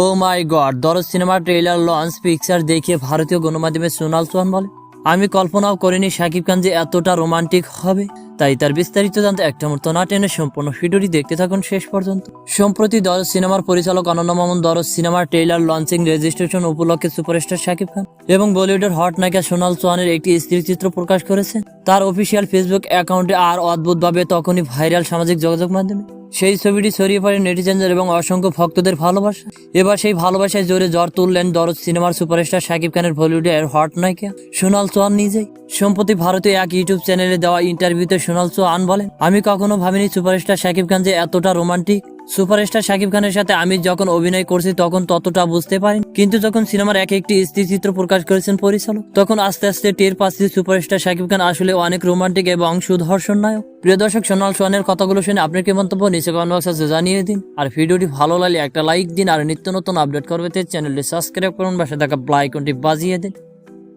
ও মাই god দরজ সিনেমার trailer launch, picture দেখিয়ে ভারতীয় গণমাধ্যমে সোনাল চৌহান বলে। আমি কল্পনাও করিনি শাকিব খান যে এতটা রোমান্টিক হবে। তাই তার বিস্তারিত জানতে একটা মুহূর্ত না টেনে সম্পূর্ণ ভিডিওটি দেখতে থাকুন শেষ পর্যন্ত। সম্প্রতি দরজ সিনেমার পরিচালক অনন্য মামুন দরজ সিনেমার ট্রেলার লঞ্চিং, রেজিস্ট্রেশন উপলক্ষে সুপারস্টার শাকিব খান এবং বলিউডের হট নায়িকা সোনাল চৌহানের একটি স্থিরচিত্র প্রকাশ করেছে। তার অফিসিয়াল ফেসবুক অ্যাকাউন্টে আর অদ্ভুতভাবে তখনই ভাইরাল সামাজিক যোগাযোগ মাধ্যমে। সেই ছবিটি ছড়িয়ে পড়ে নেটিজেনদের এবং অসংখ্য ভক্তদের ভালোবাসা। এবার সেই ভালোবাসায় জোরে জ্বর তুললেন দরজ সিনেমার সুপারস্টার শাকিব খানের বলিউডের হট নায়িকা সোনাল চৌহান নিজেই। সম্প্রতি ভারতীয় এক ইউটিউব চ্যানেলে দেওয়া ইন্টারভিউতে সোনাল চৌহান বলেন, আমি কখনো ভাবিনি সুপারস্টার শাকিব খান যে এতটা রোমান্টিক সুপারস্টার শাকিব খানের সাথে আমি যখন অভিনয় করছি, তখন ততটা বুঝতে পারি কিন্তু যখন সিনেমার এক একটি স্থিরচিত্র প্রকাশ করেছেন পরিচালক, তখন আস্তে আস্তে টের পাচ্ছি সুপারস্টার শাকিব খান আসলে অনেক রোমান্টিক এবং সুদর্শন নায়ক। প্রিয় দর্শক, সোনাল সোহানের কথাগুলো শুনে আপনার কি মন্তব্য? নিচে কমেন্ট বক্সে জানিয়ে দিন। আর ভিডিওটি ভালো লাগলে একটা লাইক দিন, আর নিত্য নতুন আপডেট করবে চ্যানেলটি সাবস্ক্রাইব করুন বা সাথে থাকা ব্লাইকনটি বাজিয়ে দিন।